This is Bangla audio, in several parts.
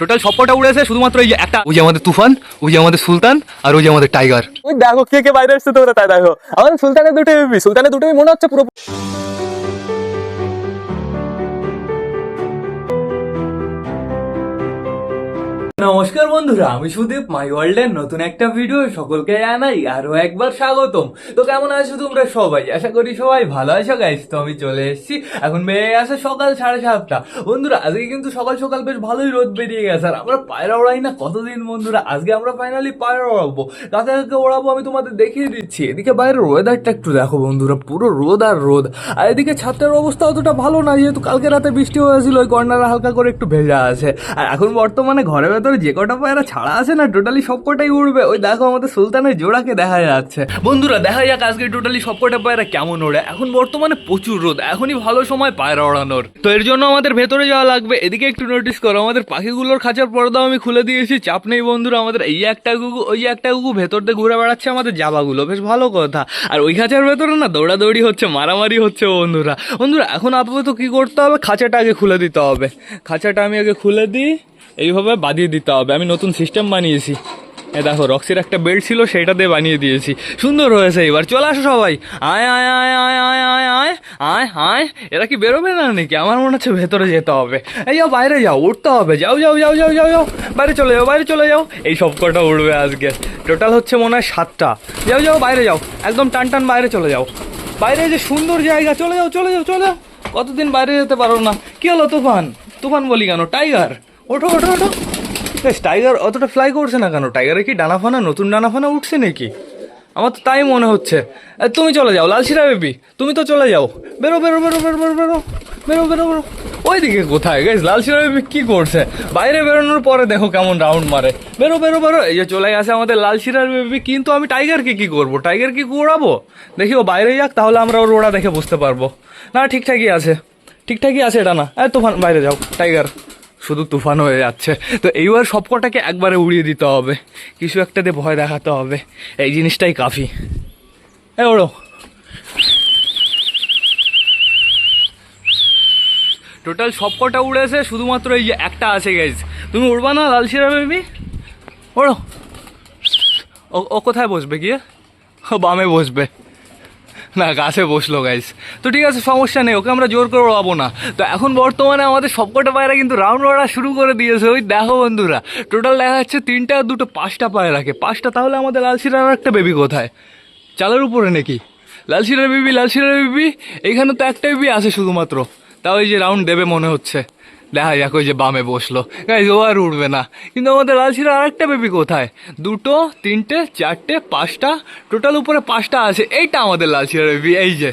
টোটাল সবকটা উড়েছে শুধুমাত্র এই যে একটা। ওই যে আমাদের তুফান, ওই যে আমাদের সুলতান, আর ওই যে আমাদের টাইগার। ওই দেখো কে কে বাইরে আসছে তোমরা তাই দেখো। আমাদের সুলতানের দুটো বেবি সুলতানের দুটোই মনে হচ্ছে পুরো নমস্কার বন্ধুরা, আমি সুদীপ মাই ওয়ার্ল্ডের নতুন একটা ভিডিও সকলকে জানাই আরও একবার স্বাগতম। তো কেমন আছো তোমরা সবাই? আশা করি সবাই ভালো আছো গাইস তো আমি চলে এসেছি, এখন বেরিয়ে গেছে সকাল সাড়ে সাতটা। বন্ধুরা, আজকে কিন্তু সকাল সকাল বেশ ভালোই রোদ বেরিয়ে গেছে, আর আমরা পায়রা ওড়াই না কতদিন, বন্ধুরা? আজকে আমরা ফাইনালি পায়রা ওড়াবো কাকে কাকে ওড়াবো, আমি তোমাদের দেখিয়ে দিচ্ছি। এদিকে বাইরের ওয়েদারটা একটু দেখো, বন্ধুরা, পুরো রোদ আর রোদ। আর এদিকে ছাত্রের অবস্থা অতটা ভালো না, যেহেতু কালকে রাতে বৃষ্টি হয়েছিল, ওই কর্নারা হালকা করে একটু ভেজা আছে। আর এখন বর্তমানে ঘরের ভেতরে যে কটা পায়রা ছাড়া আছে না টোটালি সব কটাই উড়বে। ওই দেখো আমাদের সুলতানের জোড়াকে দেখা যাচ্ছে। বন্ধুরা, দেখা যাক আজকে টোটালি সব কটা পায়রা কেমন ওড়ে। এখন বর্তমানে প্রচুর রোদ, এখনই ভালো সময় পায়রা ওড়ানোর। তো এর জন্য আমাদের ভেতরে যাওয়া লাগবে। এদিকে একটু নোটিস করো, আমাদের পাখিগুলোর খাঁচার পর্দাও আমি খুলে দিয়েছি, চাপ নেই বন্ধুরা, আমাদের এই একটা কুকু, ওই একটা কুকু ভেতর দিয়ে ঘুরে বেড়াচ্ছে আমাদের জাবাগুলো, বেশ ভালো কথা। আর ওই খাঁচার ভেতরে না দৌড়াদৌড়ি হচ্ছে, মারামারি হচ্ছে বন্ধুরা। বন্ধুরা, এখন আপাতত কি করতে হবে? খাঁচাটা আগে খুলে দিতে হবে। খাঁচাটা আমি আগে খুলে দিই। এইভাবে বাঁধিয়ে দিতে হবে। আমি নতুন সিস্টেম বানিয়েছি। এ দেখো রক্সির একটা বেল্ট ছিল সেটা দিয়ে বানিয়ে দিয়েছি। সুন্দর হয়েছে এবার। চলে আসো সবাই। আয় আয় আয় আয় আয় আয় আয় আয় আয়। এরা কি বেরোবে না নাকি? আমার মনে হচ্ছে ভেতরে যেতে হবে। এই যাও, বাইরে যাও, উঠতে হবে। যাও যাও যাও যাও যাও যাও। বাইরে চলে যাও, বাইরে চলে যাও। এই সব কটা উঠবে আজকে। টোটাল হচ্ছে মনে হয় সাতটা। যাও যাও, বাইরে যাও। একদম টান টান বাইরে চলে যাও। বাইরে যে সুন্দর জায়গা, চলে যাও চলে যাও চলে যাও। কতদিন বাইরে যেতে পারো না? কি হলো, তুফান? তুফান বলি কেন? টাইগার ওঠো ওঠো ওঠো। টাইগার অতটা ফ্লাই করছে না কেন? টাইগারে কি ডানা ফানা, নতুন ডানা ফানা উঠছে নাকি? আমার তো তাই মনে হচ্ছে। তুমি চলে যাও, লালশিরা বেবি, তুমি তো চলে যাও। বেরো বেরো বেরো বেরো বেরো বেরো বেরো বেরো বেরো। ওইদিকে কোথায়? গেছ লালশিরা বেবি কি করছে? বাইরে বেরোনোর পরে দেখো কেমন রাউন্ড মারে। বেরো বেরো বেরো। এই যে চলে গেছে আমাদের লালশিরার বেবি, কিন্তু আমি টাইগারকে কি করব? টাইগার কি উড়াবো? দেখি ও বাইরে যাক, তাহলে আমরা ওর ওড়া দেখে বুঝতে পারব। না, ঠিকঠাকই আছে। ঠিকঠাকই আছে এটা না। তুফান, বাইরে যাও, টাইগার। শুধু তুফান হয়ে যাচ্ছে। তো এইবার সবকটাকে একবারে উড়িয়ে দিতে হবে। কিছু একটাতে ভয় দেখাতে হবে। এই জিনিসটাই কাফি। এ, ওড়ো। টোটাল সবকটা উড়েছে, শুধুমাত্র এই যে একটা আছে গেছ তুমি উড়বা না লালশিরা বেবি? ওড়ো। ও কোথায় বসবে গিয়ে? বামে বসবে। না, গাছে বসল গাইস তো ঠিক আছে, সমস্যা নেই, ওকে আমরা জোর করে ওড়াবো না। তো এখন বর্তমানে আমাদের সবকটা পায়রা কিন্তু রাউন্ড ওড়া শুরু করে দিয়েছে। ওই দেখো বন্ধুরা টোটাল দেখা যাচ্ছে তিনটা, দুটো, পাঁচটা পায়রাকে পাঁচটা, তাহলে আমাদের লালশিরার আর একটা বেবি কোথায়? চালের উপরে নাকি? লালশিরার বেবি লালশিরার বেবি এখানে তো একটা বেবি আছে শুধুমাত্র। তাও এই যে রাউন্ড দেবে মনে হচ্ছে। দেখা যাক ওই যে বামে বসল। গাইজ ও আর উঠবে না। কিন্তু আমাদের লালশিরা আরেকটা বেবি কোথায়? দুটো, তিনটে, চারটে, পাঁচটা টোটাল উপরে পাঁচটা আছে। এইটা আমাদের লালশিরা বেবি এই যে।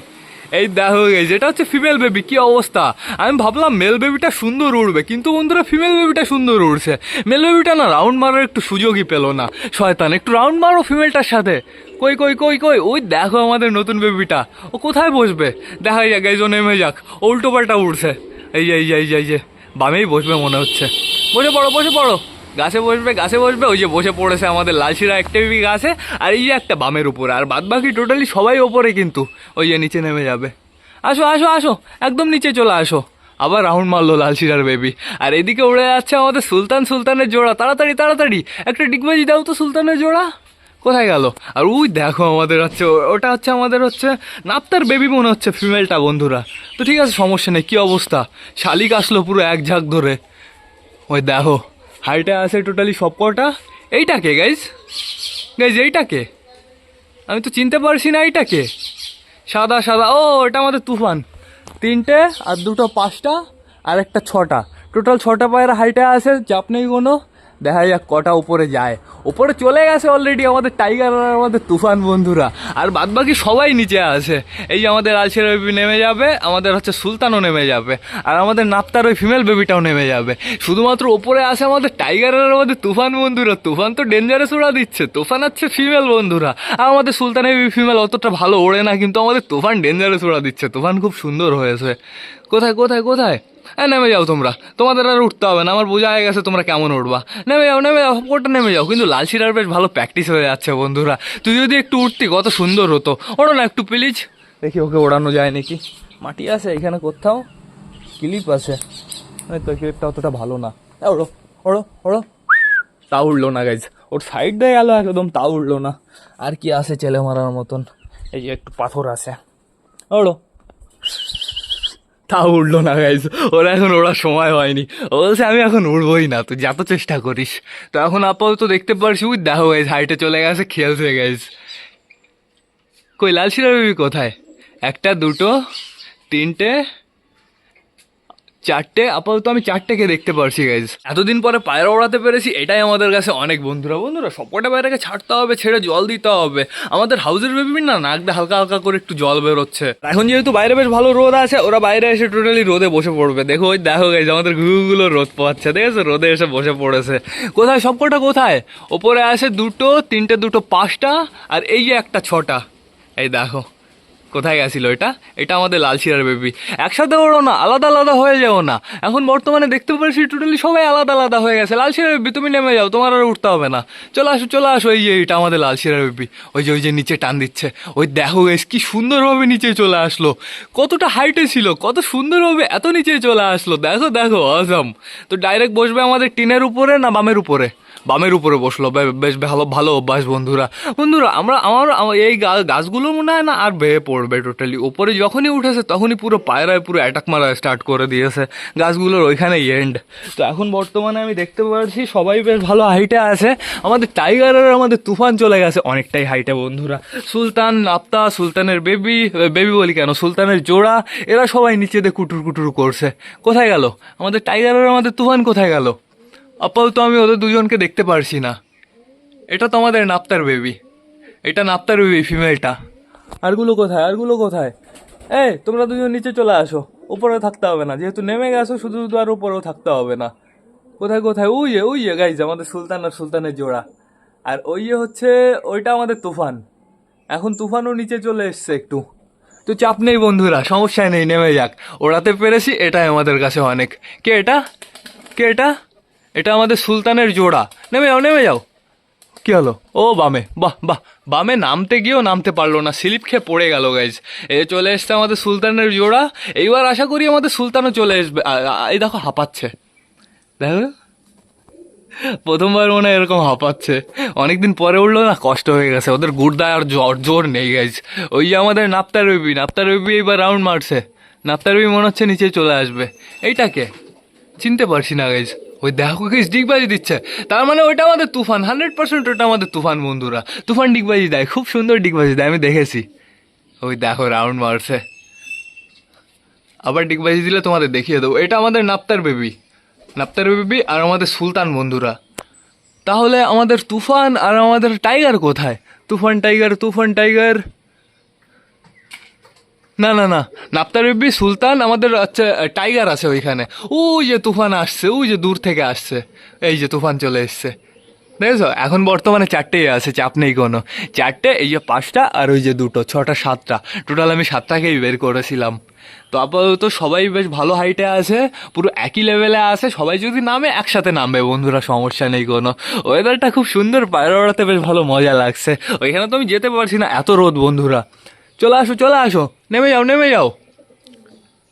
এই দেখো, এই যেটা হচ্ছে ফিমেল বেবি কি অবস্থা? আমি ভাবলাম মেল বেবিটা সুন্দর উড়বে, কিন্তু বন্ধুরা ফিমেল বেবিটা সুন্দর উড়ছে। মেল বেবিটা না রাউন্ড মারার একটু সুযোগই পেল না। শয়তান, একটু রাউন্ড মারো ফিমেলটার সাথে। কই কই কই কই, ওই দেখো আমাদের নতুন বেবিটা ও কোথায় বসবে? দেখা যাক যে নেমে যাক। উল্টো পাল্টা উড়ছে। এই যে এই যে এই যে। বামেই বসবে মনে হচ্ছে। বসে পড়ো বসে পড়ো। গাছে বসবে গাছে বসবে। ওই যে বসে পড়েছে আমাদের লালশিরা একটা বেবি গাছে, আর এই যে একটা বামের উপরে। আর বাদ বাকি টোটালি সবাই ওপরে কিন্তু। ওই যে নিচে নেমে যাবে। আসো আসো আসো। একদম নিচে চলে আসো। আবার রাউন্ড মারলো লালশিরার বেবি আর এদিকে উড়ে যাচ্ছে আমাদের সুলতান সুলতানের জোড়া। তাড়াতাড়ি তাড়াতাড়ি। একটা ডিগবাজি দাও তো সুলতানের জোড়া। কোথায় গেল? আর ওই দেখো আমাদের হচ্ছে, ওটা হচ্ছে আমাদের হচ্ছে নাপ্তার বেবি মনে হচ্ছে ফিমেলটা বন্ধুরা। তো ঠিক আছে, সমস্যা নেই, কী অবস্থা? শালিক আসলো পুরো এক ঝাঁক ধরে। ওই দেখো হাইটে আছে টোটালি সব কটা এইটাকে গাইজ গাইজ এইটাকে আমি তো চিনতে পারছি না এইটাকে সাদা সাদা, ও, এটা আমাদের তুফান। তিনটে, আর দুটো পাঁচটা, আর একটা ছটা। টোটাল ছটা পায়ের হাইটে আছে চাপ নেই কোনো। দেখা যাক কটা উপরে যায়। উপরে চলে গেছে অলরেডি আমাদের টাইগার আর আমাদের তুফান বন্ধুরা। আর বাদ বাকি সবাই নিচে আছে। এই যে আমাদের আলসের বেবি নেমে যাবে, আমাদের হচ্ছে সুলতানও নেমে যাবে। আর আমাদের নাপ্তার ওই ফিমেল বেবিটাও নেমে যাবে। শুধুমাত্র ওপরে আছে আমাদের টাইগার আর আমাদের তুফান বন্ধুরা। তুফান তো ডেঞ্জারাস উড়া দিচ্ছে। তুফান হচ্ছে ফিমেল বন্ধুরা। আর আমাদের সুলতানের ফিমেল অতটা ভালো ওড়ে না, কিন্তু আমাদের তুফান ডেঞ্জারাস উড়া দিচ্ছে। তুফান খুব সুন্দর হয়েছে। কোথায় কোথায় কোথায়? হ্যাঁ নেমে যাও তোমরা। তোমাদের আর উঠতে হবে না, আমার বোঝা হয়ে গেছে তোমরা কেমন উঠবা। নেমে যাও নেমে যাও ওটা নেমে যাও। কিন্তু লালশিরার বেশ ভালো প্র্যাকটিস হয়ে যাচ্ছে বন্ধুরা। তুই যদি একটু উঠতি, কত সুন্দর হতো। ওড়ো না একটু প্লিজ দেখি ওকে ওড়ানো যায় নাকি। মাটি আছে এখানে কোথাও। ক্লিপ আছে। তো ক্লিপটা অতটা ভালো না। ওড়ো ওড়ো ওড়ো। তা উঠল না গাইজ ওর সাইড দিয়ে গেল একদম তা উঠল না। আর কি আছে চেলে মারার মতন। এই যে একটু পাথর আছে। ওড়ো। তা উড়লো না গাইজ ওরা এখন ওরা সময় হয়নি। ও বলছে, আমি এখন উড়বই না, তুই যত চেষ্টা করিস। তো এখন আপাতত দেখতে পারছি ওই দেখো গাইজ হাইটে চলে গেছে, খেলছে গাইজ কই, লাল শিলা কোথায়? একটা, দুটো, তিনটে চারটে, আপাতত আমি চারটেকে দেখতে পারছি গাইজ এতদিন পরে পায়রা ওড়াতে পেরেছি, এটাই আমাদের কাছে অনেক বন্ধুরা। বন্ধুরা, সবকটা বাইরেকে ছাড়তে হবে, ছেড়ে জল দিতে হবে। আমাদের হাউসের বেবি না নাক দিয়ে হালকা হালকা করে একটু জল বেরোচ্ছে। এখন যেহেতু বাইরে বেশ ভালো রোদ আছে, ওরা বাইরে এসে টোটালি রোদে বসে পড়বে। দেখো, ওই দেখো গাইজ আমাদের ঘুঘুগুলো রোদ পাচ্ছে দেখেছ রোদে এসে বসে পড়েছে। কোথায়? সবকটা কোথায়? ওপরে আছে দুটো, তিনটে, দুটো, পাঁচটা, আর এই যে একটা, ছটা। এই দেখো। কোথায় গেছিল এটা? এটা আমাদের লাল শিরার বেবি একসাথে ওড়ো না, আলাদা আলাদা হয়ে যাও না। এখন বর্তমানে দেখতে পাচ্ছি টোটালি সবাই আলাদা আলাদা হয়ে গেছে। লাল শিরার বেবি তুমি নেমে যাও, তোমার আর উঠতে হবে না। চলে আসো চলে আসো, এই যে এটা আমাদের লাল শিরার বেবি ওই যে ওই যে নিচে টান দিচ্ছে। ওই দেখো এস কি সুন্দরভাবে নিচে চলে আসলো। কতটা হাইটে ছিল, কত সুন্দরভাবে এত নিচে চলে আসলো। দেখো দেখো অজম তো ডাইরেক্ট বসবে আমাদের টিনের উপরে না বামের উপরে? বামের উপরে বসল। বেশ ভালো ভালো অভ্যাস বন্ধুরা। বন্ধুরা, আমরা আমার এই গাছগুলো মনে হয় না আর বেয়ে পড়বে টোটালি উপরে যখনই উঠেছে, তখনই পুরো পায়রায় পুরো অ্যাটাক মারা স্টার্ট করে দিয়েছে। গাছগুলোর ওইখানে এন্ড তো এখন বর্তমানে আমি দেখতে পাচ্ছি সবাই বেশ ভালো হাইটে আছে। আমাদের টাইগার আর আমাদের তুফান চলে গেছে অনেকটাই হাইটে বন্ধুরা। সুলতান আপ্তা সুলতানের বেবি বেবি বলি কেন? সুলতানের জোড়া, এরা সবাই নিচে দিয়ে কুটুর কুটুর করছে। কোথায় গেল? আমাদের টাইগার আর আমাদের তুফান কোথায় গেল? আপাতত আমি ওদের দুজনকে দেখতে পারছি না। এটা তো আমাদের নাপ্তার বেবি এটা নাপ্তার বেবি ফিমেলটা আরগুলো কোথায়? আরগুলো কোথায়? এই, তোমরা দুজন নিচে চলে আসো। উপরে থাকতে হবে না। যেহেতু নেমে গেছো, শুধু শুধু আর উপরেও থাকতে হবে না। কোথায় কোথায়? ওই যে ওই যে গাইজ আমাদের সুলতান আর সুলতানের জোড়া। আর ওই যে হচ্ছে, ওইটা আমাদের তুফান। এখন তুফানও নিচে চলে এসছে একটু। তো চাপ নেই বন্ধুরা সমস্যা নেই, নেমে যাক। ওড়াতে পেরেছি, এটাই আমাদের কাছে অনেক। কে এটা? কে এটা? এটা আমাদের সুলতানের জোড়া। নেমে যাও নেমে যাও। কি হলো? ও বামে। বাহ বাহ। বামে নামতে গিয়েও নামতে পারল না। স্লিপ খেয়ে পড়ে গেল গাইজ এ চলে এসছে আমাদের সুলতানের জোড়া। এইবার আশা করি আমাদের সুলতানও চলে আসবে। এই দেখো হাঁপাচ্ছে। দেখো। প্রথমবার মনে হয় এরকম হাঁপাচ্ছে। অনেকদিন পরে উঠল না কষ্ট হয়ে গেছে। ওদের গুড়দায় আর জোর জোর নেই গাইজ ওই যে আমাদের নাপ্তার রবি নাপ্তার রবি এইবার রাউন্ড মারছে। নাপ্তার রবি মনে হচ্ছে নিচে চলে আসবে। এইটাকে। চিনতে পারছি না গাইজ ওই দেখো গাইজ ডিগবাজি দিচ্ছে। তার মানে ওইটা আমাদের তুফান হান্ড্রেড পার্সেন্ট ওটা আমাদের তুফান বন্ধুরা। তুফান ডিগবাজি দেয়, খুব সুন্দর ডিগবাজি দেয়, আমি দেখেছি। ওই দেখো রাউন্ড মারছে। আবার ডিগবাজি দিলে তোমাদের দেখিয়ে দেবো। এটা আমাদের নাপ্তার বেবি। নাপ্তার বেবি আর আমাদের সুলতান বন্ধুরা। তাহলে আমাদের তুফান আর আমাদের টাইগার কোথায়? তুফান টাইগার তুফান টাইগার না না না। নাপ্তার বেবি সুলতান আমাদের আচ্ছা টাইগার আছে ওইখানে। ওই যে তুফান আসছে, ওই যে দূর থেকে আসছে। এই যে তুফান চলে এসছে। দেখেছ? এখন বর্তমানে চারটেই আছে, চাপ নেই কোনো। চারটে, এই যে পাঁচটা আর ওই যে দুটো, ছটা, সাতটা। টোটাল আমি সাতটাকেই বের করেছিলাম। তো আপাতত সবাই বেশ ভালো হাইটে আছে, পুরো একই লেভেলে আছে। সবাই যদি নামে, একসাথে নামবে, বন্ধুরা, সমস্যা নেই কোনো। ওয়েদারটা খুব সুন্দর, পায়রা ওড়াতে বেশ ভালো মজা লাগছে। ওইখানে তো আমি যেতে পারছি না, এত রোদ, বন্ধুরা। চলে আসো চলে আসো। নেমে যাও নেমে যাও।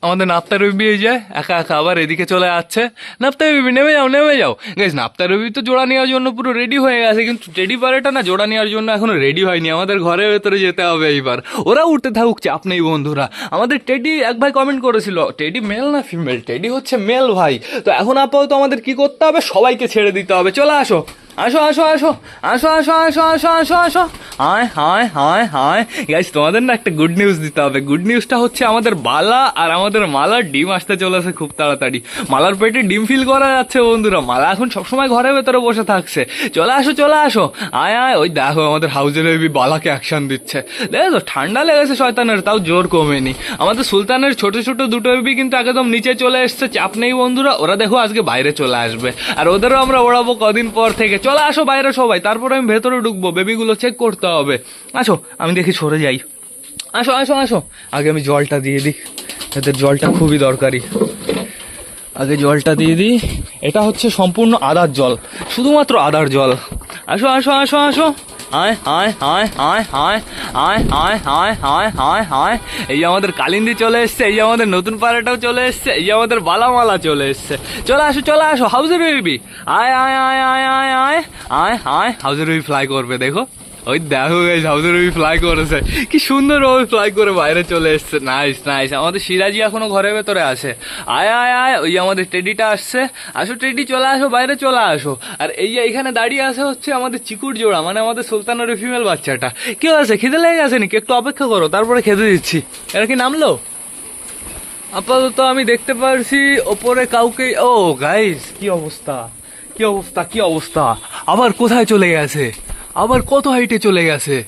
আমাদের নাপ্তা রবি এই যায় একা একা আবার এদিকে চলে যাচ্ছে। নাপ্তা রবি নেমে যাও নেমে যাও। গেছ নাপ্তা রবি তো জোড়া নেওয়ার জন্য পুরো রেডি হয়ে গেছে, কিন্তু টেডি পারেটা না জোড়া নেওয়ার জন্য এখনও রেডি হয়নি। আমাদের ঘরের ভেতরে যেতে হবে এইবার। ওরা উঠতে থাকুক, চাপ নেই বন্ধুরা। আমাদের টেডি এক ভাই কমেন্ট করেছিল টেডি মেল না ফিমেল টেডি হচ্ছে মেল ভাই। তো এখন আপাতত আমাদের কি করতে হবে? সবাইকে ছেড়ে দিতে হবে। চলে আসো। আসো আসো আসো আসো আসো আসো আসো আসো আসো। হায় হায় হায় হায়। গাইস তোমাদের না একটা গুড নিউজ দিতে হবে। গুড নিউজটা হচ্ছে আমাদের বালা আর আমাদের মালার ডিম আসতে চলেছে খুব তাড়াতাড়ি। মালার পেটে ডিম ফিল করা যাচ্ছে বন্ধুরা। মালা এখন সবসময় ঘরের ভেতরে বসে থাকছে। চলে আসো চলে আসো। আয় আয়, ওই দেখো আমাদের হাউজের বেবি বালাকে অ্যাকশন দিচ্ছে। দেখো ঠান্ডা লেগেছে শয়তানের, তাও জোর কমেনি। আমাদের সুলতানের ছোট ছোট দুটো বেবি কিন্তু একদম নিচে চলে এসছে। চাপ নেই বন্ধুরা, ওরা দেখো আজকে বাইরে চলে আসবে। আর ওদেরও আমরা ওড়াবো কদিন পর থেকে। চলে আসো বাইরে সবাই, তারপরে আমি ভেতরে ঢুকবো, বেবিগুলো চেক করতে হবে। আসো, আমি দেখি সরে যাই। আসো আসো আসো। আগে আমি জলটা দিয়ে দিই এদের জলটা খুবই দরকারি। আগে জলটা দিয়ে দিই, এটা হচ্ছে সম্পূর্ণ আদার জল, শুধুমাত্র আদার জল। আসো আসো আসো আসো। আয় হায় হায় হায় আয় হায় হায় হায় হায় হায় হায় এই আমাদের কালিন্দি চলে এসছে এই আমাদের নতুন পাড়াটাও চলে এসছে এই আমাদের বালামালা চলে এসছে চলে আসো চলে আসো হাউজের বেবি আয় আয় আয় আয় আয় আয় আয় হায় হাউজের বেবি ফ্লাই করবে দেখো ওই দেখো গাইস হাউজের বেবি ফ্লাই করেছে। কি সুন্দর ভাবে ফ্লাই করে বাইরে চলে এসছে। নাইস নাইস আমাদের সিরাজি এখনও ঘরের ভেতরে আছে। আয় আয় আয়, ওই আমাদের টেডিটা আসছে। আসো টেডি, চলে আসো, বাইরে চলে আসো। আর এই যে এখানে দাঁড়িয়ে আছে হচ্ছে আমাদের চিকুর জোড়া মানে আমাদের সুলতানের ফিমেল বাচ্চাটা। কি আছে খিদে লেগে গেছে নাকি? একটু অপেক্ষা করো, তারপরে খেতে দিচ্ছি। এরা কি নামলো? আপাতত আমি দেখতে পারছি ওপরে কাউকে ও গাইস কি অবস্থা? কি অবস্থা? কি অবস্থা? আবার কোথায় চলে গেছে? আবার কত হাইটে চলে গেছে?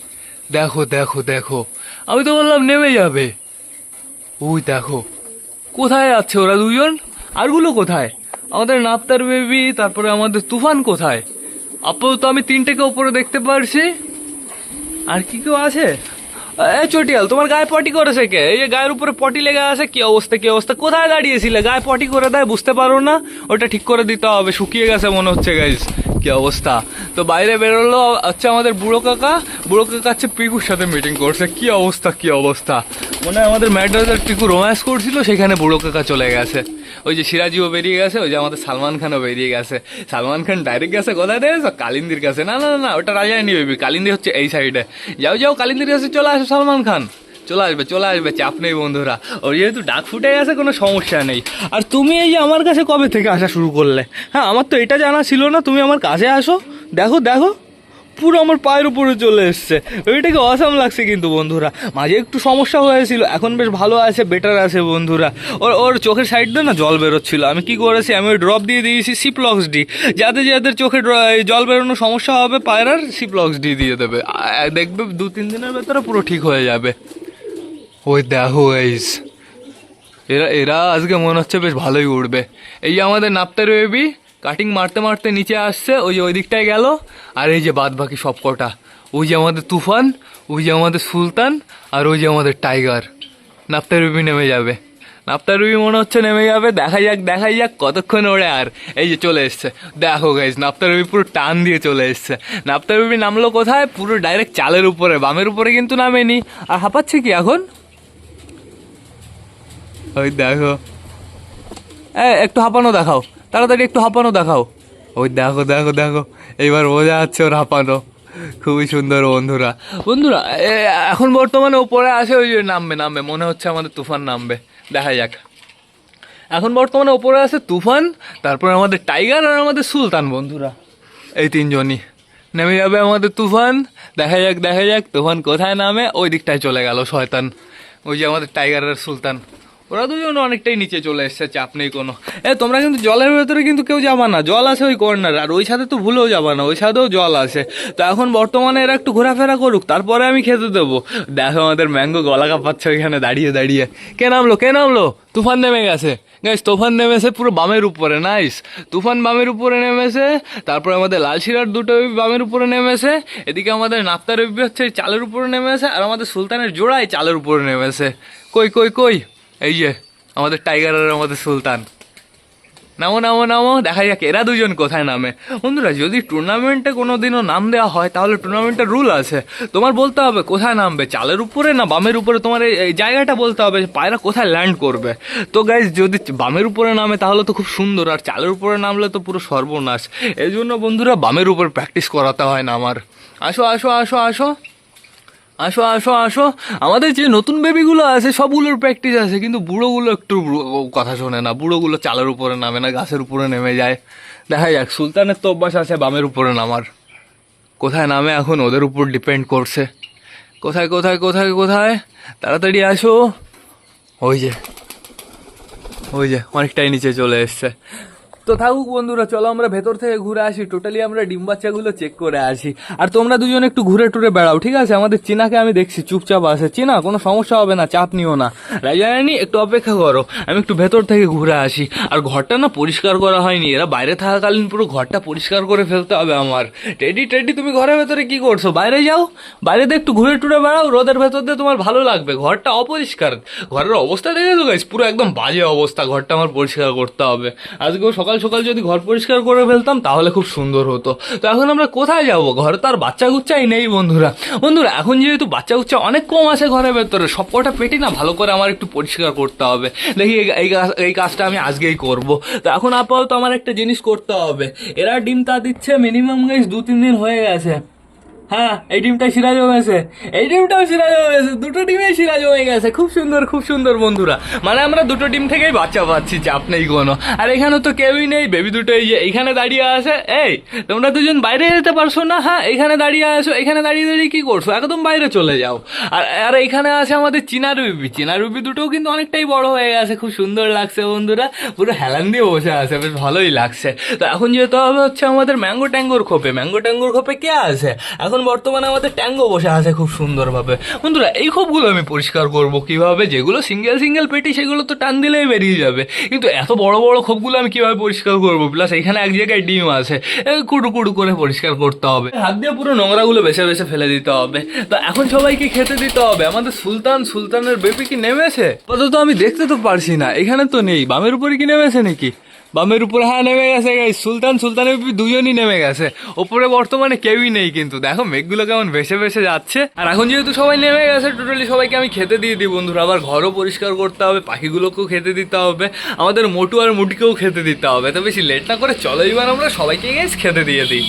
দেখো দেখো দেখো। আমি তো বললাম নেমে যাবে। ওই দেখো, কোথায় যাচ্ছে ওরা দুজন? আরগুলো কোথায়? আমাদের নাপ্তার বেবি, তারপরে আমাদের তুফান কোথায়? আপাতত আমি তিনটেকে ওপরে দেখতে পারছি। আর কি কেউ আছে? এ, চটিয়াল, তোমার গায়ে পটি করেছে কে? এই গায়ের উপরে পটি লেগে আছে, কি অবস্থা কি অবস্থা? কোথায় দাঁড়িয়েছিলে? গায়ে পটি করে দেয়, বুঝতে পারো না? ওটা ঠিক করে দিতে হবে, শুকিয়ে গেছে মনে হচ্ছে গাইজ কি অবস্থা? তো বাইরে বেরোলো হচ্ছে আমাদের বুড়ো কাকা। বুড়ো কাকা হচ্ছে পিকুর সাথে মিটিং করছে। কি অবস্থা কি অবস্থা? মনে হয় আমাদের ম্যাডার পিকু রোম্যান্স করছিল সেখানে বুড়ো কাকা চলে গেছে। ওই যে সিরাজিও বেরিয়ে গেছে ওই যে আমাদের সালমান খানও বেরিয়ে গেছে। সালমান খান ডাইরেক্ট গেছে কোথায় দেখেছ কালিন্দির কাছে। না না না, ওটা রাজারানি বেবি কালিন্দি হচ্ছে এই সাইডে যাও যাও কালিন্দির কাছে চলে আসো সালমান খান। চলে আসবে চলে আসবে চাপ নেই বন্ধুরা। ওর যেহেতু ডাক ফুটে গেছে কোনো সমস্যা নেই। আর তুমি এই যে আমার কাছে কবে থেকে আসা শুরু করলে? হ্যাঁ আমার তো এটা জানা ছিল না, তুমি আমার কাছে আসো। দেখো দেখো। পুরো আমার পায়ের উপরে চলে এসছে। ওইটাকে অসাম লাগছে কিন্তু বন্ধুরা। মাঝে একটু সমস্যা হয়েছিল, এখন বেশ ভালো আছে বেটার আছে বন্ধুরা। ওর ওর চোখের সাইড দিয়ে না জল বেরোচ্ছিল। আমি কি করেছি? আমি ওই ড্রপ দিয়ে দিয়েছি সিপ্লক্স ডি যাতে যাদের চোখে জল বেরোনোর সমস্যা হবে পায়রার সিপ্লক্স ডি দিয়ে দেবে। দেখবে দু তিন দিনের ভেতরে পুরো ঠিক হয়ে যাবে। ওই দেখো গাইস এরা এরা আজকে মনে হচ্ছে বেশ ভালোই উঠবে এই যে আমাদের নাপ্তার বেবি কাটিং মারতে মারতে নিচে আসছে, ওই যে ওই দিকটায় গেল। আর এই যে বাদ বাকি সব কটা। ওই যে আমাদের তুফান, ওই যে আমাদের সুলতান, আর ওই যে আমাদের টাইগার নাপ্তার বেবি নেমে যাবে। নাপ্তার বেবি মনে হচ্ছে নেমে যাবে। দেখা যাক দেখা যাক কতক্ষণ ওড়ে আর। এই যে চলে এসছে। দেখো গাইজ নাপ্তার বেবি পুরো টান দিয়ে চলে এসছে। নাপ্তার বেবি নামলো কোথায়? পুরো ডাইরেক্ট চালের উপরে, বামের উপরে কিন্তু নামেনি। আর হাঁপাচ্ছে কি এখন? ওই দেখো। একটু হাঁপানো দেখাও। তাড়াতাড়ি একটু হাঁপানো দেখাও। ওই দেখো দেখো দেখো। এইবার বোঝা যাচ্ছে ওর হাঁপানো। খুবই সুন্দর বন্ধুরা। বন্ধুরা এখন বর্তমানে ওপরে আসে ওই যে নামবে নামবে। মনে হচ্ছে আমাদের তুফান নামবে। দেখা যাক। এখন বর্তমানে ওপরে আছে তুফান তারপর আমাদের টাইগার আর আমাদের সুলতান বন্ধুরা। এই তিনজনই। নেমে যাবে আমাদের তুফান। দেখা যাক দেখা যাক তুফান কোথায় নামে। ওই দিকটায় চলে গেল শয়তান। ওই যে আমাদের টাইগার আর সুলতান। ওরা দুজন অনেকটাই নিচে চলে এসছে, চাপ নেই কোনো। এ, তোমরা কিন্তু জলের ভেতরে কিন্তু কেউ যাবা না, জল আছে ওই কর্নার আর ওই সাথে তো ভুলেও যাবা না, ওই সাথেও জল আছে। তো এখন বর্তমানে এরা একটু ঘোরাফেরা করুক, তারপরে আমি খেতে দেবো। দেখো আমাদের ম্যাঙ্গো গলা কাঁপাচ্ছে ওইখানে দাঁড়িয়ে দাঁড়িয়ে। কে নামলো কে নামলো? তুফান নেমে গেছে। গাইস তুফান নেমেছে পুরো বামের উপরে নাইস তুফান বামের উপরে নেমেছে, তারপরে আমাদের লালশিরার দুটো বামের উপরে নেমেছে, এদিকে আমাদের নাপ্তার হচ্ছে চালের উপরে নেমেছে, আর আমাদের সুলতানের জোড়াই চালের উপরে নেমেছে। কই কই কই? এই যে, আমাদের টাইগার আর আমাদের সুলতান। নামো নামো নামো দেখা যাক, এরা দুজন কোথায় নামে? বন্ধুরা, যদি টুর্নামেন্টে কোনো দিনও নাম দেওয়া হয়, তাহলে টুর্নামেন্টের রুল আছে। তোমার বলতে হবে, কোথায় নামবে? চালের উপরে না বামের উপরে? তোমার এই- জায়গাটা বলতে হবে পায়রা কোথায় ল্যান্ড করবে? তো গাইজ যদি বামের উপরে নামে, তাহলে তো খুব সুন্দর। আর চালের উপরে নামলে তো পুরো সর্বনাশ। এই জন্য বন্ধুরা, বামের উপর প্র্যাকটিস করাতে হয় না আমার। আসো আসো আসো আসো। আসো আসো আসো। আমাদের যে নতুন বেবিগুলো আছে, সবগুলোর প্র্যাকটিস আছে, কিন্তু বুড়োগুলো একটু কথা শোনে না। বুড়োগুলো চালের উপরে নামে না, গাছের উপরে নেমে যায়। দেখা যাক, সুলতানের তো অভ্যাস আছে বামের উপরে নামার। কোথায় নামে এখন? ওদের উপর ডিপেন্ড করছে। কোথায় কোথায় কোথায় কোথায়? তাড়াতাড়ি আসো। ওই যে ওই যে, অনেকটাই নিচে চলে এসছে। তো থাকুক বন্ধুরা, চলো আমরা ভেতর থেকে ঘুরে আসি। টোটালি আমরা ডিম বাচ্চাগুলো চেক করে আসি। আর তোমরা দুজন একটু ঘুরে টুরে বেড়াও, ঠিক আছে? আমাদের চিনাকে আমি দেখছি, চুপচাপ আছে। চিনা, কোনো সমস্যা হবে না, চাপ নিও না। রাজারানি একটু অপেক্ষা করো। আমি একটু ভেতর থেকে ঘুরে আসি। আর ঘরটা না পরিষ্কার করা হয়নি। এরা বাইরে থাকাকালীন পুরো ঘরটা পরিষ্কার করে ফেলতে হবে আমার। টেডি টেডি, তুমি ঘরের ভেতরে কি করছ? বাইরে যাও। বাইরে দিয়ে একটু ঘুরে টুরে বেড়াও। রোদের ভেতর দিয়ে তোমার ভালো লাগবে। ঘরটা অপরিষ্কার। ঘরের অবস্থা দেখে তো গাইস পুরো একদম বাজে অবস্থা। ঘরটা আমার পরিষ্কার করতে হবে। আজকেও সকাল সকাল সকাল যদি ঘর পরিষ্কার করে ফেলতাম, তাহলে খুব সুন্দর হতো। তো এখন আমরা কোথায় যাব? ঘরে তো আর বাচ্চা গুচ্ছাই নেই বন্ধুরা। বন্ধুরা, এখন যেহেতু বাচ্চা গুচ্চা অনেক কম আছে ঘরের ভেতরে, সব কটা পেটি না ভালো করে আমার একটু পরিষ্কার করতে হবে। দেখি এই- এই কাজ- এই কাজটা আমি আজকেই করব। তো এখন আপাতত আমার একটা জিনিস করতে হবে। এরা ডিম তা দিচ্ছে মিনিমাম গাইস দু তিন দিন হয়ে গেছে। হ্যাঁ এই ডিমটা সিরা জমেছে এই ডিমটাও সিরা জমেছে দুটো ডিমে সিরা জমে গেছে। খুব সুন্দর খুব সুন্দর বন্ধুরা। মানে আমরা দুটো ডিম থেকেই বাচ্চা পাচ্ছি, চাপ নেই কোনো। আর এখানে তো কেউই নেই বেবি দুটো এই যে এইখানে দাঁড়িয়ে আছে। এই, তোমরা দুজন বাইরে যেতে পারছ না? হ্যাঁ এখানে দাঁড়িয়ে আছো। এখানে দাঁড়িয়ে দাঁড়িয়ে কি করছ? একদম বাইরে চলে যাও। আর আর এখানে আছে আমাদের চীনা রুবি। চীনা রুবি দুটোও কিন্তু অনেকটাই বড় হয়ে গেছে। খুব সুন্দর লাগছে বন্ধুরা। পুরো হেলান দিয়ে বসে আছে। বেশ ভালোই লাগছে। তো এখন যেতে হবে হচ্ছে আমাদের ম্যাঙ্গো ট্যাঙ্গোর খোপে। ম্যাঙ্গো ট্যাঙ্গোর খোপে কে আছে? এখন বর্তমানে আমাদের ট্যাঙ্গো বসে আছে খুব সুন্দরভাবে। বন্ধুরা, এই খোপগুলো আমি পরিষ্কার করব কীভাবে? যেগুলো সিঙ্গেল সিঙ্গেল পেটি, সেগুলো তো টান দিলেই বেরিয়ে যাবে। কিন্তু এত বড় বড় খোপগুলো আমি কীভাবে পরিষ্কার করব? প্লাস এখানে এক জায়গায় ডিম আছে। কুটু কুটু করে পরিষ্কার করতে হবে। হাত দিয়ে পুরো নোংরাগুলো বেছে বেছে ফেলে দিতে হবে। তো এখন সবাইকে খেতে দিতে হবে। আমাদের সুলতান, সুলতানের বেবি কি নেমেছে? অত আমি দেখতে তো পারছি না। এখানে তো নেই। বামের উপরে কি নেমেছে নাকি? বামের উপরে হ্যাঁ নেমে গেছে guys। সুলতান সুলতানের বেবি দুজনই নেমে গেছে। ওপরে বর্তমানে কেউই নেই কিন্তু। দেখো, মেঘগুলো কেমন ভেসে ভেসে যাচ্ছে। আর এখন যেহেতু সবাই নেমে গেছে টোটালি সবাইকে আমি খেতে দিয়ে দিই বন্ধুরা। আবার ঘরও পরিষ্কার করতে হবে, পাখিগুলোকেও খেতে দিতে হবে। আমাদের মোটু আর মুটিকেও খেতে দিতে হবে। তো বেশি লেট না করে চলো এবার আমরা সবাইকে গেছ খেতে দিয়ে দিই।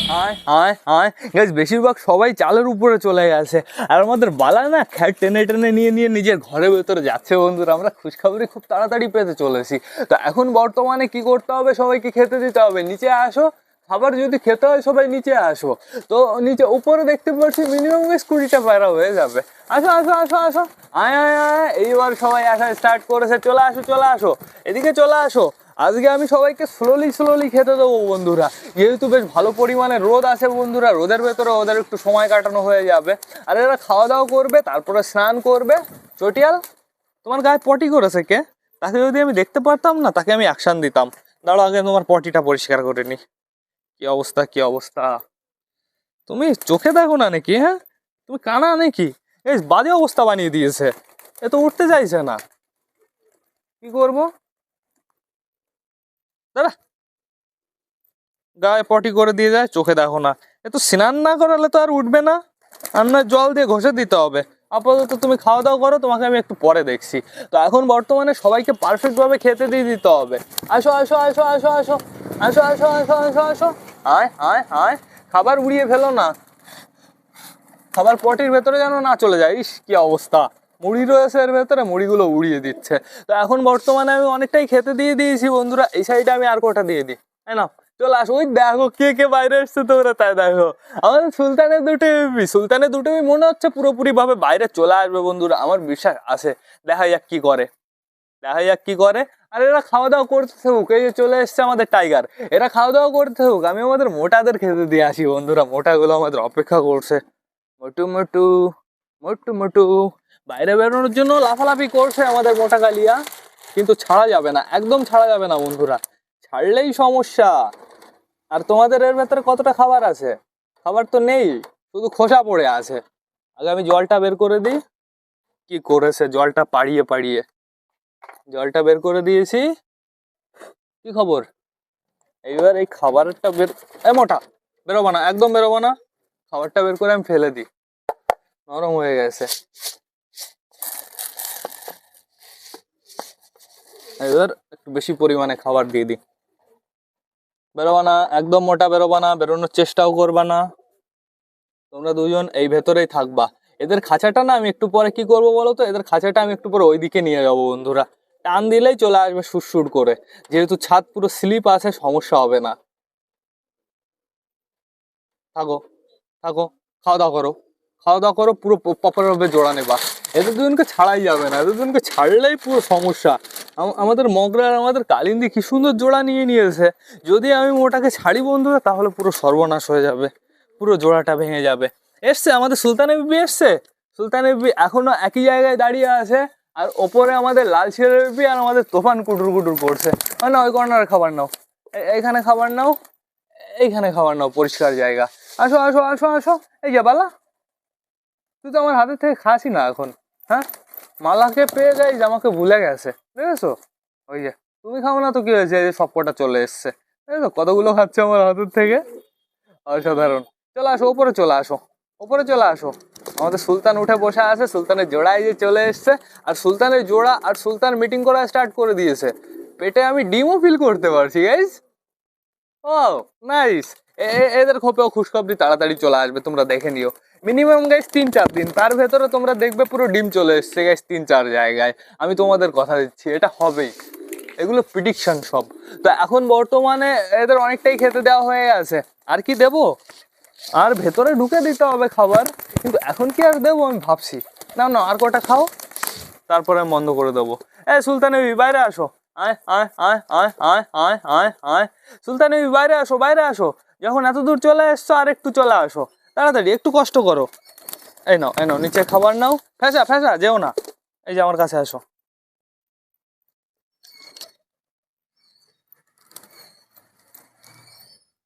গাছ বেশিরভাগ সবাই চালের উপরে চলে গেছে। আর আমাদের বালা না খ্যাট টেনে টেনে নিয়ে নিয়ে নিজের ঘরের ভেতরে যাচ্ছে বন্ধুরা। আমরা খুশখবরি খুব তাড়াতাড়ি পেতে চলেছি। তো এখন বর্তমানে কি করতে হবে, সবাইকে খেতে দিতে হবে। নিচে আসো, খাবার যদি খেতে হয়, সবাই নিচে আসো। তো নিচে উপরে দেখতে পাচ্ছি মিনিমাম কুড়িটা পায়রা হয়ে যাবে। আসো আসো আসো আসো। আয় আয় আয় এইবার সবাই আসা স্টার্ট করেছে। চলে আসো চলে আসো। এদিকে চলে আসো। আজকে আমি সবাইকে স্লোলি স্লোলি খেতে দেবো বন্ধুরা। যেহেতু বেশ ভালো পরিমাণে রোদ আছে বন্ধুরা, রোদের ভেতরে ওদের একটু সময় কাটানো হয়ে যাবে। আর এরা খাওয়া দাওয়া করবে, তারপরে স্নান করবে। চটিয়াল, তোমার গায়ে পটি করেছে কে? তাকে যদি আমি দেখতে পারতাম না, তাকে আমি অ্যাকশন দিতাম। দাঁড়ো আগে তোমার পটিটা পরিষ্কার করে নি। কি অবস্থা কি অবস্থা? তুমি চোখে দেখো না নাকি হ্যাঁ? তুমি কানা নাকি? এই বাজে অবস্থা বানিয়ে দিয়েছে। এ তো উঠতে চাইছে না। কি করব? দাদা গায়ে পটি করে দিয়ে যায়, চোখে দেখো না। এ তো স্নান না করালে তো আর উঠবে না। আর না জল দিয়ে ঘষে দিতে হবে। আপাতত তুমি খাওয়া দাওয়া করো, তোমাকে আমি একটু পরে দেখছি। তো এখন বর্তমানে সবাইকে পারফেক্ট ভাবে খেতে দিয়ে দিতে হবে। আসো আসো আসো আসো আসো আসো আসো আসো আসো আসো। আয় আয় আয়। খাবার উড়িয়ে ফেলো না। খাবার পটির ভেতরে যেন না চলে যায়। ইস, কি অবস্থা। মুড়ি রয়েছে এর ভেতরে, মুড়িগুলো উড়িয়ে দিচ্ছে। তো এখন বর্তমানে আমি অনেকটাই খেতে দিয়ে দিয়েছি বন্ধুরা। এই সাইডে আমি আর কটা দিয়ে দিই। তাই না? চলে আসো, ওই দেখো কে কে বাইরে এসছে তোমরা তাই দেখো। আমাদের সুলতানের দুটো বেবি সুলতানের দুটো মনে হচ্ছে পুরোপুরি ভাবে বাইরে চলে আসবে বন্ধুরা, আমার বিশ্বাস আছে। দেখা যাক কি করে। দেখা যাক কি করে। আর এরা খাওয়া দাওয়া করতে থাকুক, এই যে চলে এসছে আমাদের টাইগার। এরা খাওয়া দাওয়া করতে থাকুক, আমি আমাদের মোটাদের খেতে দিয়ে আসি বন্ধুরা, মোটাগুলো আমাদের অপেক্ষা করছে। মোটু মোটু মোটু মোটু। বাইরে বেরোনোর জন্য লাফালাফি করছে আমাদের মোটা কালিয়া। কিন্তু ছাড়া যাবে না, একদম ছাড়া যাবে না বন্ধুরা। ছাড়লেই সমস্যা। আর তোমাদের এর ভেতরে কতটা খাবার আছে? খাবার তো নেই, শুধু খোসা পড়ে আছে। আগে আমি জলটা বের করে দিই। কি করেছে? জলটা পাড়িয়ে পাড়িয়ে। জলটা বের করে দিয়েছি। কি খবর? এইবার এই খাবারটা বের, এ মোটা, বেরোবো না, একদম বেরোবো না। খাবারটা বের করে আমি ফেলে দিই। নরম হয়ে গেছে। এবার একটু বেশি পরিমাণে খাবার দিয়ে দিই। বেরোবা না, একদম মোটা বেরোবা না, বেরোনোর চেষ্টাও করবা না। তোমরা দুজন এই ভেতরেই থাকবা। এদের খাঁচাটা না আমি একটু পরে কি করব বলো তো? এদের খাঁচাটা আমি একটু পরে ওইদিকে নিয়ে যাব বন্ধুরা। টান দিলেই চলে আসবে সুরসুর করে। যেহেতু ছাদ পুরো স্লিপ আছে, সমস্যা হবে না। থাকো থাকো, খাওয়া দাওয়া করো। খাওয়া দাওয়া করো, পুরো প্রপার ভাবে জোড়া নেবা। এদের দুজনকে ছাড়াই যাবে না। এদের দুজনকে ছাড়লেই পুরো সমস্যা। আমাদের মগরা আর আমাদের কালিন্দি কি সুন্দর জোড়া নিয়ে নিয়েছে। যদি আমি ওটাকে ছাড়ি বন্ধুরা তাহলে পুরো সর্বনাশ হয়ে যাবে। পুরো জোড়াটা ভেঙে যাবে। এসছে, আমাদের সুলতানের বিবি এসছে। সুলতানের বিবি এখনও একই জায়গায় দাঁড়িয়ে আছে। আর ওপরে আমাদের লাল ছেলের বিবি আর আমাদের তোফান কুটুর কুটুর করছে। না ওই কর্নারে খাবার নাও। এ- এইখানে খাবার নাও। এইখানে খাবার নাও, পরিষ্কার জায়গা। আসো আসো আসো আসো। এই যে বালা, তুই তো আমার হাতের থেকে খাসি না এখন হ্যাঁ? মালাকে পেয়ে যাই আমাকে ভুলে গেছে, দেখেছ? ওই যে, তুমি খাও না তো কি হয়েছে? সব কটা চলে এসছে তো কতগুলো খাচ্ছে আমার হাতের থেকে? অসাধারণ। চলে আসো, ওপরে চলে আসো, ওপরে চলে আসো। আমাদের সুলতান উঠে বসে আছে, সুলতানের জোড়ায় যে চলে এসছে, আর সুলতানের জোড়া আর সুলতান মিটিং করা স্টার্ট করে দিয়েছে। পেটে আমি ডিমও ফিল করতে পারছি গাইজ ও নাইস এদের খোপেও খুশখবরি তাড়াতাড়ি চলে আসবে, তোমরা দেখে নিও। মিনিমাম গাইস তিন, চার দিন। তার ভেতরে তোমরা দেখবে পুরো ডিম চলে এসছে গাইস তিন, চার জায়গায়। আমি তোমাদের কথা দিচ্ছি, এটা হবেই। এগুলো প্রিডিকশন সব। তো এখন বর্তমানে এদের অনেকটাই খেতে দেওয়া হয়ে আছে আর কি দেবো? আর ভেতরে ঢুকে দিতে হবে খাবার, কিন্তু এখন কি আর দেবো আমি ভাবছি। না না আর কটা খাও? তারপরে আমি বন্ধ করে দেবো। এ, সুলতান বাইরে আসো। আয় আয় আয় আয় আয় আয় আয়। আয় সুলতান বাইরে আসো বাইরে আসো। যখন এত দূর চলে এসছো, আর একটু চলে আসো। তাড়াতাড়ি, একটু কষ্ট করো। এই নাও এই নাও, নিচে খাবার নাও। ফেসা ফেসা, যেও না। এই যে আমার কাছে আসো।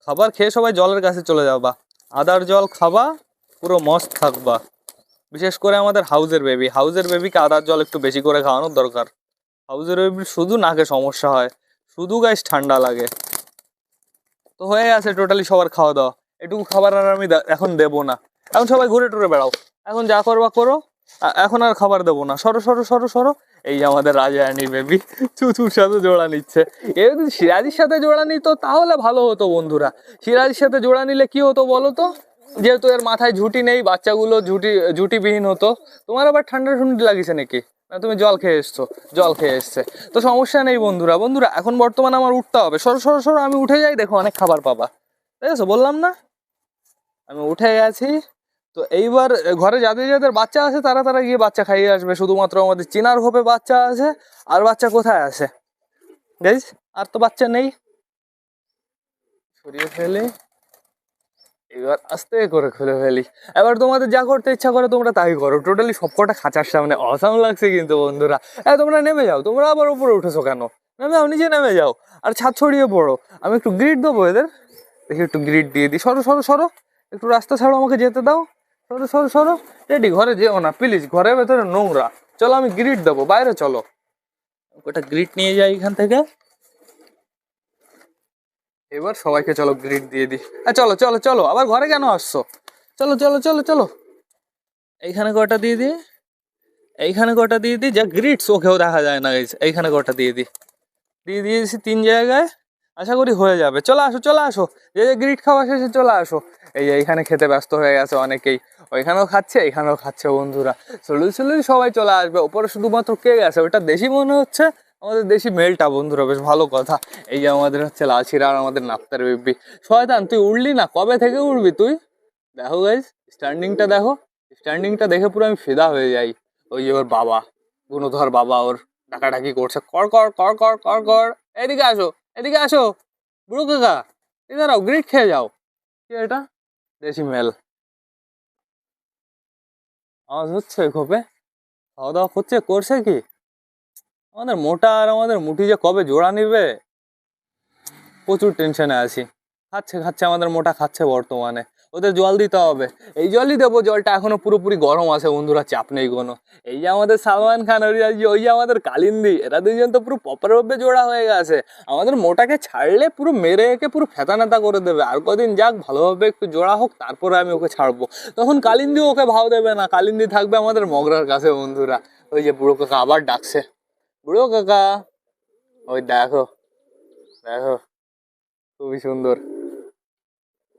খাবার খেয়ে সবাই জলের কাছে চলে যাবা। আদার জল খাবা, পুরো মস্ত থাকবা। বিশেষ করে আমাদের হাউজের বেবি হাউজের বেবিকে আদার জল একটু বেশি করে খাওয়ানোর দরকার। হাউজের বেবি শুধু নাকে সমস্যা হয়। শুধু গাইস ঠান্ডা লাগে। তো হয়ে গেছে টোটালি সবার খাওয়া দাওয়া এটুকু খাবার আর আমি এখন দেবো না। এখন সবাই ঘুরে টুরে বেড়াও। এখন যা করবা করো। এখন আর খাবার দেবো না। সরো সরো সরো সরো। এই যে আমাদের রাজারানী বেবি চুচুর সাথে জোড়া নিচ্ছে। এ যদি সিরাজির সাথে জোড়া নিত, তাহলে ভালো হতো বন্ধুরা। সিরাজির সাথে জোড়া নিলে কি হতো বলো তো? যেহেতু এর মাথায় ঝুটি নেই, বাচ্চাগুলো ঝুটি ঝুটিবিহীন হতো। তোমার আবার ঠান্ডা ঠুন্ডি লাগিছে নাকি? তুমি জল খেয়ে এসছো, জল খেয়ে এসছে। তো সমস্যা নেই বন্ধুরা বন্ধুরা, এখন বর্তমানে আমার উঠতে হবে। সরো সরো সরো, আমি উঠে যাই, দেখো অনেক খাবার পাবা। ঠিক আছে, বললাম না? আমি উঠে গেছি। তো এইবার ঘরে যাদের যাদের বাচ্চা আছে, তারা তারা গিয়ে বাচ্চা খাইয়ে আসবে। শুধুমাত্র আমাদের চিনার হোপে বাচ্চা আছে, আর বাচ্চা কোথায় আছে? গাইজ আর তো বাচ্চা নেই। সরিয়ে ফেলে। এবার আস্তে করে খুলে ফেলি। এবার তোমাদের যা করতে ইচ্ছা করে তোমরা তাই করো। টোটালি সবকটা খাঁচার সামনে অসাম লাগছে কিন্তু বন্ধুরা। এ, তোমরা নেমে যাও। তোমরা আবার উপরে উঠেছো কেন? নেমে যাও, নিচে নেমে যাও। আর ছাদ ছড়িয়ে পড়ো। আমি একটু গ্রিড দেবো এদের। দেখি একটু গ্রিড দিয়ে দিই। সরো সরো সরো। একটু রাস্তা ছাড়ো, আমাকে যেতে দাও। সরো সরো সরো। রেডি ঘরে যেও না প্লিজ ঘরের ভেতরে নোংরা। চলো, আমি গ্রিড দেবো। বাইরে চলো। ওটা গ্রিড নিয়ে যাই এখান থেকে। এবার সবাইকে চলো গ্রিড দিয়ে দিই। চলো চলো চলো, আবার ঘরে কেন আসছো? চলো চলো চলো চলো। এইখানে কটা দিয়ে দিই? এইখানে কটা দিয়ে দিই? যা গ্রিডস ওকেও দেখা যায় না guys। এইখানে কটা দিয়ে দিই। দিয়ে দিয়েছি তিন জায়গায়। আশা করি হয়ে যাবে। চলে আসো চলে আসো। যে যে গ্রিড খাওয়া শেষে চলে আসো। এই যে এইখানে খেতে ব্যস্ত হয়ে গেছে অনেকেই। ওইখানেও খাচ্ছে এখানেও খাচ্ছে বন্ধুরা। সলুল সলুল সবাই চলে আসবে। ওপরে শুধুমাত্র কে গেছে? ওটা দেশি মনে হচ্ছে। আমাদের দেশি মেলটা, বন্ধুরা, বেশ ভালো কথা। এই যে আমাদের হচ্ছে লাচিরা আর আমাদের নাপ্তার বেবি শয়তান, তুই উঠলি না? কবে থেকে উঠবি তুই? দেখো গাইজ স্ট্যান্ডিংটা দেখো। স্ট্যান্ডিংটা দেখে পুরো আমি ফিদা হয়ে যাই। ওই যে ওর বাবা, গুণধর বাবা ওর ডাকাডাকি করছে। কর কর কর কর কর কর। এদিকে আসো এদিকে আসো। বুড়ো কাকা এদিকে দাঁড়াও গ্রিট খেয়ে যাও। কি এটা? দেশি মেল। আওয়াজ হচ্ছে খোপে? খাওয়া দাওয়া হচ্ছে করছে কি? আমাদের মোটা আর আমাদের মুঠি যে কবে জোড়া নিবে? প্রচুর টেনশনে আছি। খাচ্ছে খাচ্ছে, আমাদের মোটা খাচ্ছে বর্তমানে। ওদের জল দিতে হবে। এই জলই দেবো, জলটা এখনও পুরোপুরি গরম আছে বন্ধুরা, চাপ নেই কোনো। এই যে আমাদের সালমান খান, ওই যে আমাদের কালিন্দি, এরা দুজন তো পুরো প্রপারভাবে জোড়া হয়ে গেছে। আমাদের মোটাকে ছাড়লে পুরো মেরে একে পুরো ফেতা নেতা করে দেবে। আর কদিন যাক, ভালোভাবে একটু জোড়া হোক, তারপরে আমি ওকে ছাড়বো। তখন কালিন্দি ওকে ভাও দেবে না। কালিন্দি থাকবে আমাদের মগরার কাছে বন্ধুরা। ওই যে কাকা আবার ডাকছে। বুড়ো কাকা। ওই দেখো দেখো, খুবই সুন্দর।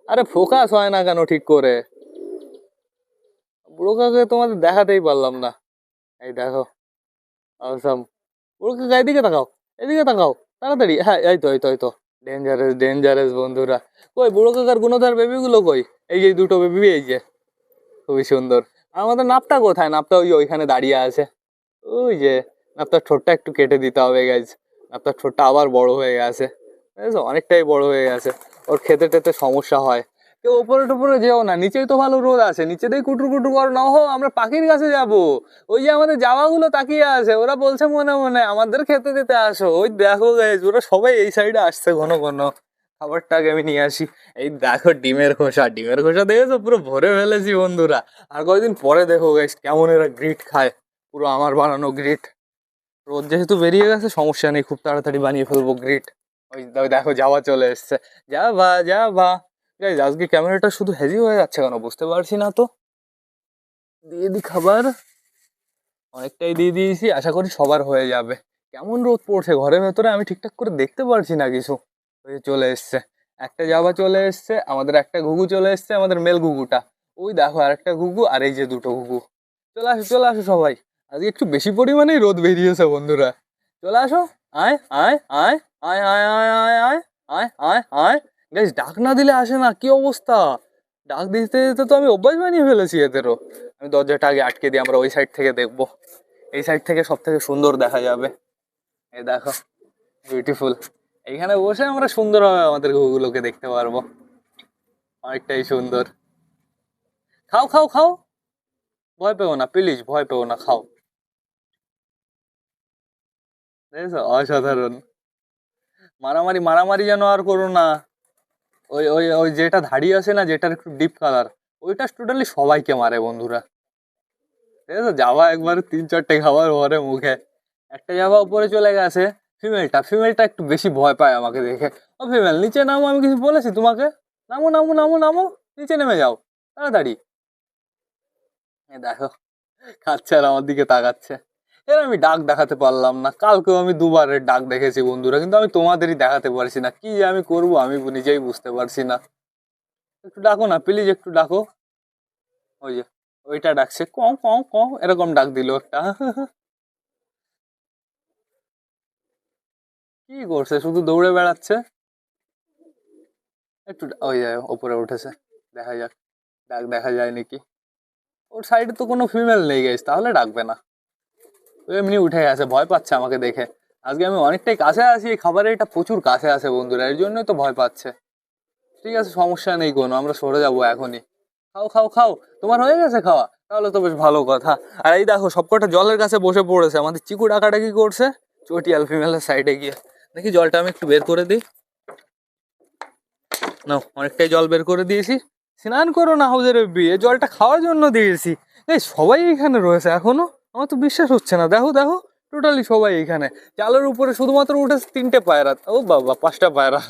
আরে ফোকাস হয় না কেন ঠিক করে? বুড়ো কাকে তোমাদের দেখাতেই পারলাম না। এই দেখো আসাম বুড়ো কাকা, এদিকে তাকাও এদিকে তাকাও, তাড়াতাড়ি। হ্যাঁ এই তো এই তো এই তো। ডেঞ্জারাস ডেঞ্জারাস বন্ধুরা। কই বুড়ো কাকার গুণধার বেবিগুলো কই? এই যে দুটো বেবি এই যে। খুবই সুন্দর। আমাদের নাপটা কোথায়? নাপটা ওই ওইখানে দাঁড়িয়ে আছে। ওই যে নাপটার ঠোঁটটা একটু কেটে দিতে হবে গাইজ আপনার ঠোঁটটা আবার বড় হয়ে গেছে। অনেকটাই বড় হয়ে গেছে। ওর খেতে টেতে সমস্যা হয়। কেউ ওপরে টোপরে যেও না, নিচেই তো ভালো রোদ আছে। নিচেতেই কুটুর কুটুর কর, না হো, আমরা পাখির কাছে যাব। ওই যে আমাদের জামাগুলো তাকিয়ে আছে, ওরা বলছে মনে মনে, আমাদের খেতে দিতে আসো। ওই দেখো গাইজ ওরা সবাই এই সাইডে আসছে ঘন ঘন। খাবারটাকে আমি নিয়ে আসি। এই দেখো ডিমের খোসা ডিমের খোসা দেখেছ? পুরো ভরে ফেলেছি বন্ধুরা। আর কয়েকদিন পরে দেখো গাইজ কেমন এরা গ্রিট খায়। পুরো আমার বানানো গ্রিট রোদ যেহেতু বেরিয়ে গেছে, সমস্যা নেই, খুব তাড়াতাড়ি বানিয়ে ফেলব গ্রিট ওই দেখো, যাওয়া চলে এসছে। যা বা যা ভা গাইজ আজকে ক্যামেরাটা শুধু হেজি হয়ে যাচ্ছে কেন? বুঝতে পারছি না তো। দিয়ে দি খাবার। অনেকটাই দিয়ে দিয়েছি, আশা করি সবার হয়ে যাবে। কেমন রোদ পড়ছে? ঘরের ভেতরে আমি ঠিকঠাক করে দেখতে পারছি না কিছু। চলে এসছে। একটা জাবা চলে এসছে, আমাদের একটা ঘুঘু চলে এসছে, আমাদের মেল ঘুঘুটা। ওই দেখো আর একটা ঘুঘু, আর এই যে দুটো ঘুঘু। চলে আসো চলে আসো সবাই। আজকে একটু বেশি পরিমাণেই রোদ বেরিয়েছে বন্ধুরা চলে আসো আয় আয় আয় আয় আয় আয় আয় আয় আয় আয় আয় গাইস ডাক না দিলে আসে না কি অবস্থা ডাক দিতে দিতে তো আমি অভ্যাস বানিয়ে ফেলেছি এদেরও আমি দরজাটা আগে আটকে দিই আমরা ওই সাইড থেকে দেখব এই সাইড থেকে সব থেকে সুন্দর দেখা যাবে এই দেখো বিউটিফুল এইখানে বসে আমরা সুন্দরভাবে আমাদের গুগুলোকে দেখতে পারব অনেকটাই সুন্দর খাও খাও খাও ভয় পেও না প্লিজ ভয় পেও না খাও দেখেছ? অসাধারণ। মারামারি মারামারি যেন আর করো না। ওই ওই ওই যেটা ধাড়ি আছে না, যেটার একটু ডিপ কালার ওইটা টোটালি সবাইকে মারে বন্ধুরা। দেখেছ? যাওয়া একবার তিন চারটে খাবার পরে মুখে। একটা যাওয়া উপরে চলে গেছে। ফিমেলটা ফিমেলটা একটু বেশি ভয় পায় আমাকে দেখে। ও ফিমেল নিচে নামো, আমি কিছু বলেছি তোমাকে? নামো নামো নামো নামো। নিচে নেমে যাও। তাড়াতাড়ি। দেখো, খাচ্ছে আর আমার দিকে তাকাচ্ছে। এর আমি ডাক দেখাতে পারলাম না। কালকেও আমি দুবারের ডাক দেখেছি বন্ধুরা, কিন্তু আমি তোমাদেরই দেখাতে পারছি না। কি যে আমি করব আমি নিজেই বুঝতে পারছি না। একটু ডাকো না প্লিজ একটু ডাকো। ওই যে, ওইটা ডাকছে ক ক ক এরকম ডাক দিল একটা। কি করছে, শুধু দৌড়ে বেড়াচ্ছে? একটু ওই যায় ওপরে উঠেছে, দেখা যাক, ডাক দেখা যায় নাকি। ওর সাইডে তো কোনো ফিমেল নেই গেছে তাহলে ডাকবে না। এমনি উঠে গেছে ভয় পাচ্ছে আমাকে দেখে। আজকে আমি অনেকটাই কাছে আছি, এই খাবারের এটা প্রচুর কাছে আছে বন্ধুরা, এর জন্যই তো ভয় পাচ্ছে। ঠিক আছে, সমস্যা নেই কোনো, আমরা সরে যাব এখনই। খাও খাও খাও, তোমার হয়ে গেছে খাওয়া? তাহলে তো বেশ ভালো কথা। আর এই দেখো, সবকটা জলের কাছে বসে পড়েছে, আমাদের চিকু ডাকাটা কি করছে? চটিয়াল ফিমেলের সাইডে গিয়ে। দেখি জলটা আমি একটু বের করে দিই। না অনেকটাই জল বের করে দিয়েছি। স্নান করো না, হাউজের বিয়ে জলটা খাওয়ার জন্য দিয়েছি। এই সবাই এখানে রয়েছে এখনও? আমার তো বিশ্বাস হচ্ছে না। দেখো দেখো। টোটালি সবাই এখানে। চালের উপরে শুধুমাত্র উঠেছে তিনটে পায়রা। ও বাবা, পাঁচটা পায়রা।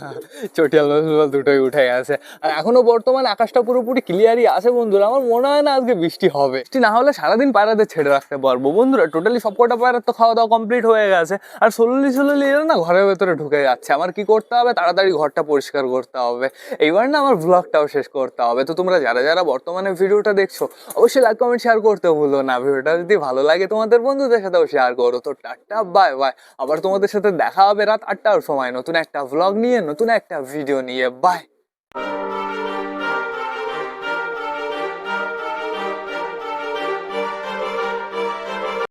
চটিয়াল দুটোই উঠে গেছে। আর এখনও বর্তমান আকাশটা পুরোপুরি ক্লিয়ারই আছে বন্ধুরা। আমার মনে হয় না আজকে বৃষ্টি হবে। বৃষ্টি না হলে সারাদিন পায়রাদের ছেড়ে রাখতে পারব। বন্ধুরা টোটালি সবকটা পায়রার তো খাওয়া দাওয়া কমপ্লিট হয়ে গেছে। আর সোললি সোললি এরা না ঘরের ভেতরে ঢুকে যাচ্ছে। আমার কি করতে হবে? তাড়াতাড়ি ঘরটা পরিষ্কার করতে হবে। এইবার না আমার ব্লগটাও শেষ করতে হবে। তো তোমরা যারা যারা বর্তমানে ভিডিওটা দেখছ, অবশ্যই লাইক কমেন্ট শেয়ার করতে ভুলো না। ভিডিওটা যদি ভালো লাগে তোমাদের বন্ধুদের সাথেও শেয়ার করো। তো টাটা বাই বাই আবার তোমাদের সাথে দেখা হবে রাত আটটার সময়। নতুন একটা ভ্লগ নিয়ে, নতুন একটা ভিডিও নিয়ে। বাই